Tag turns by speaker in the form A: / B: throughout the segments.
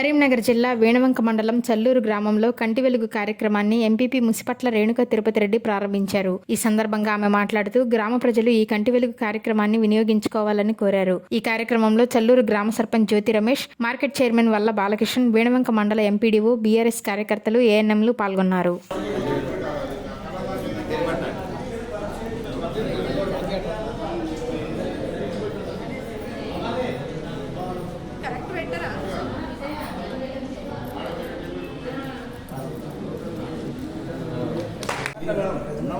A: కరీంనగర్ జిల్లా వేణవంక మండలం చల్లూరు గ్రామంలో కంటి వెలుగు కార్యక్రమాన్ని ఎంపీపీ ముసిపట్ల రేణుక తిరుపతి రెడ్డి ప్రారంభించారు. ఈ సందర్భంగా ఆమె మాట్లాడుతూ గ్రామ ప్రజలు ఈ కంటి వెలుగు కార్యక్రమాన్ని వినియోగించుకోవాలని కోరారు. ఈ కార్యక్రమంలో చల్లూరు గ్రామ సర్పంచ్ జ్యోతి రమేష్ మార్కెట్ చైర్మన్ వల్ల బాలకృష్ణ వేణవంక మండల ఎంపీడీఓ బీఆర్ఎస్ కార్యకర్తలు ఏఎన్ఎంలు పాల్గొన్నారు.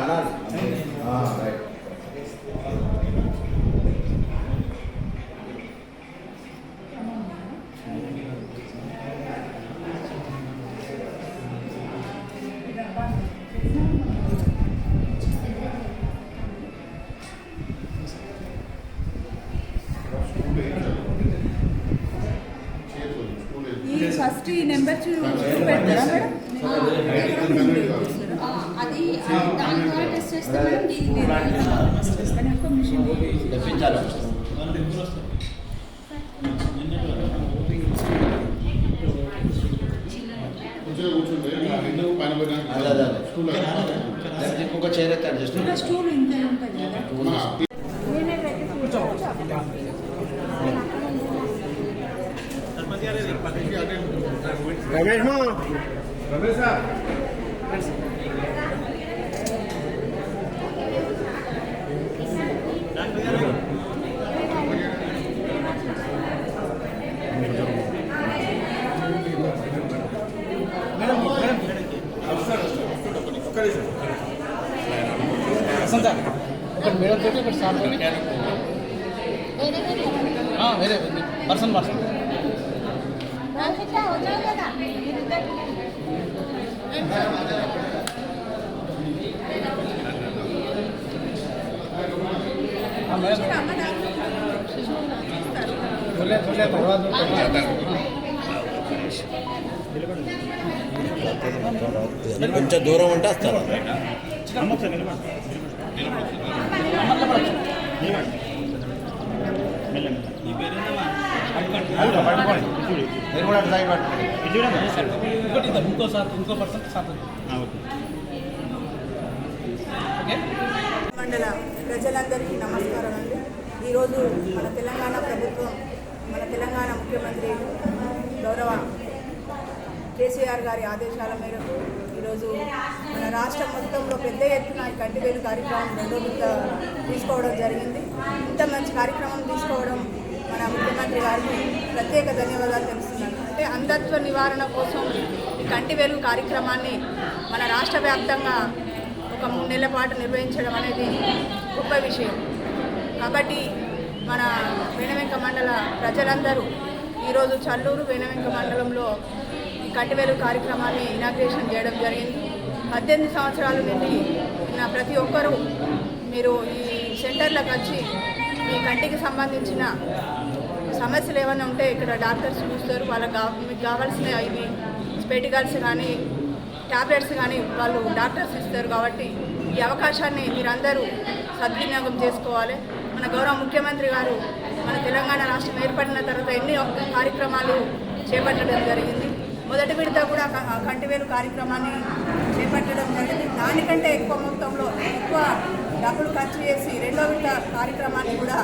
B: ఆ, రైట్
C: ఫస్ట్ ఈ నెంబర్ చూ పెడతారా మేడం.
D: అది దాని ద్వారా టెస్ట్ చేస్తే మనం దీనికి
C: కానీ ఒక్క మిషన్
B: తెప్పించాలి అదే అదే అదే దానికి ఇంకొక చైర్ అయితే అడ్జస్ట్
C: ఇంకా స్టూల్ ఇంత ఉంటుంది కదా
E: ఇక్కడ మేడం తోటి ఇక్కడ సార్ తోటి ఆ, వేరే పర్సన్ పర్సన్ ఆ, మేడం చూడలే చూడలే తర్వాత
B: కొంచెం దూరం ఉంటే వస్తారు మీరు
E: ఇంకో సార్ ఇంకో పర్సన్ సార్
C: మండల ప్రజలందరికీ నమస్కారం అండి. ఈరోజు మన తెలంగాణ ప్రభుత్వం మన తెలంగాణ ముఖ్యమంత్రి గౌరవ కేసీఆర్ గారి ఆదేశాల మేరకు ఈరోజు మన రాష్ట్రం మొత్తంలో పెద్ద ఎత్తున ఈ కంటివేలు కార్యక్రమం రెండో తీసుకోవడం జరిగింది. ఇంత మంచి కార్యక్రమం తీసుకోవడం మన ముఖ్యమంత్రి గారికి ప్రత్యేక ధన్యవాదాలు తెలుస్తున్నాను. అంటే అంధత్వ నివారణ కోసం ఈ కంటి వెలుగు కార్యక్రమాన్ని మన రాష్ట్ర వ్యాప్తంగా ఒక మూడు నెలల పాటు నిర్వహించడం అనేది గొప్ప విషయం. కాబట్టి మన వేణవెంక మండల ప్రజలందరూ ఈరోజు చల్లూరు వేణవెంక మండలంలో ఈ కంటివేలు కార్యక్రమాన్ని ఇనాగ్రేషన్ చేయడం జరిగింది. పద్దెనిమిది సంవత్సరాల నుండి ఉన్న ప్రతి ఒక్కరూ మీరు ఈ సెంటర్లకు వచ్చి మీ కంటికి సంబంధించిన సమస్యలు ఏమైనా ఉంటే ఇక్కడ డాక్టర్స్ చూస్తారు. వాళ్ళకి మీకు కావాల్సిన ఇవి స్పెటికల్స్ కానీ టాబ్లెట్స్ కానీ వాళ్ళు డాక్టర్స్ ఇస్తారు కాబట్టి ఈ అవకాశాన్ని మీరందరూ సద్వినియోగం చేసుకోవాలి. మన గౌరవ ముఖ్యమంత్రి గారు మన తెలంగాణ రాష్ట్రం ఏర్పడిన తర్వాత ఎన్ని కార్యక్రమాలు చేపట్టడం జరిగింది. మొదటి విడత కూడా కంటివేలు కార్యక్రమాన్ని చేపట్టడం జరిగింది. దానికంటే ఎక్కువ మొత్తంలో ఎక్కువ డబ్బులు ఖర్చు చేసి రెండో విడత కార్యక్రమాన్ని కూడా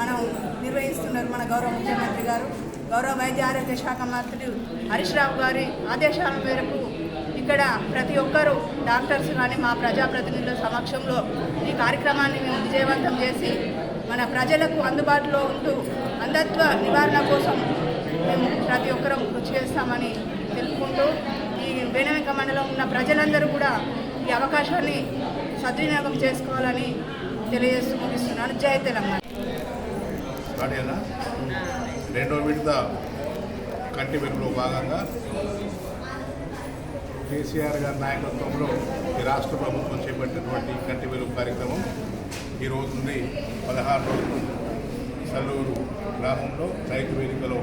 C: మనం నిర్వహిస్తున్నారు మన గౌరవ ముఖ్యమంత్రి గారు. గౌరవ వైద్య ఆరోగ్య శాఖ మంత్రి హరీష్ రావు గారి ఆదేశాల మేరకు ఇక్కడ ప్రతి ఒక్కరూ డాక్టర్స్ కానీ మా ప్రజాప్రతినిధుల సమక్షంలో ఈ కార్యక్రమాన్ని మేము విజయవంతం చేసి మన ప్రజలకు అందుబాటులో ఉంటూ అంధత్వ నివారణ కోసం మేము ప్రతి ఒక్కరం కృషి చేస్తామని తెలుపుకుంటూ ఈ వేణవెంక మండలం ఉన్న ప్రజలందరూ కూడా ఈ అవకాశాన్ని సద్వినియోగం చేసుకోవాలని తెలియజేస్తూ ముగిస్తున్నాను. జయ తెలంగాణ.
F: రెండో విడత కంటి వెలుగులో భాగంగా కేసీఆర్ గారి నాయకత్వంలో ఈ రాష్ట్ర ప్రభుత్వం చేపట్టినటువంటి కంటి వెలుగు కార్యక్రమం ఈ రోజు నుండి పదహారు రోజులు సల్లూరు గ్రామంలో రైతు వేదికలో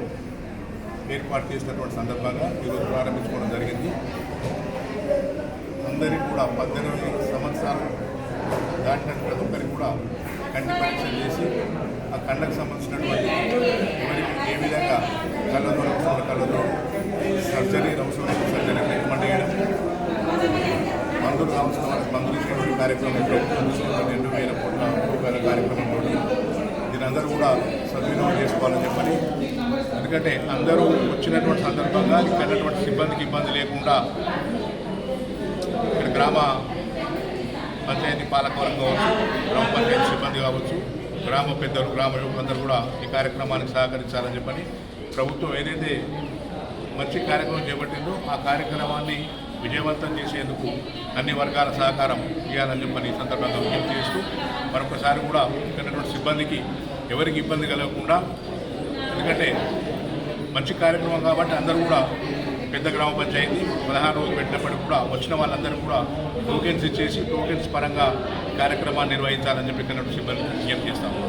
F: ఏర్పాటు చేసినటువంటి సందర్భంగా ఈరోజు ప్రారంభించుకోవడం జరిగింది. అందరికీ కూడా పద్దెనిమిది సంవత్సరాలు దాటిన ప్రతి ఒక్కరికి కూడా కంటి పరీక్ష చేసి ఆ కండకు సంబంధించినటువంటి ఎవరికి ఏ విధంగా కళ్ళతో అవసరం కళ్ళతో సర్జరీ అవసరం సర్జరీ రికమెండ్ చేయడం మందులు అవసరం మందులు ఇచ్చినటువంటి కార్యక్రమం రెండు వేల కోట్ల రూపాయల కార్యక్రమంలో దీని అందరూ కూడా సద్వినియోగం చేసుకోవాలని చెప్పని. ఎందుకంటే అందరూ వచ్చినటువంటి సందర్భంగా ఇక్కడటువంటి సిబ్బందికి ఇబ్బంది లేకుండా ఇక్కడ గ్రామ పంచాయతీ పాలకవర్గం కావచ్చు గ్రామ పంచాయతీ సిబ్బంది కావచ్చు గ్రామ పెద్దలు గ్రామ యువకులందరూ కూడా ఈ కార్యక్రమానికి సహకరించాలని చెప్పని ప్రభుత్వం ఏదైతే మంచి కార్యక్రమం చేపట్టిందో ఆ కార్యక్రమాన్ని విజయవంతం చేసేందుకు అన్ని వర్గాల సహకారం ఇవ్వాలని చెప్పని ఈ సందర్భంగా విజ్ఞప్తి చేస్తూ మరొకసారి కూడా ఇక్కడ సిబ్బందికి ఎవరికి ఇబ్బంది కలగకుండా ఎందుకంటే మంచి కార్యక్రమం కాబట్టి అందరూ కూడా పెద్ద గ్రామ పంచాయతీ పదహారు రోజులు పెట్టినప్పటికి కూడా వచ్చిన వాళ్ళందరూ కూడా టోకెన్స్ ఇచ్చేసి టోకెన్స్ పరంగా కార్యక్రమాన్ని నిర్వహించాలని చెప్పి ఇక్కడ సిబ్బంది విజ్ఞప్తి చేస్తాము.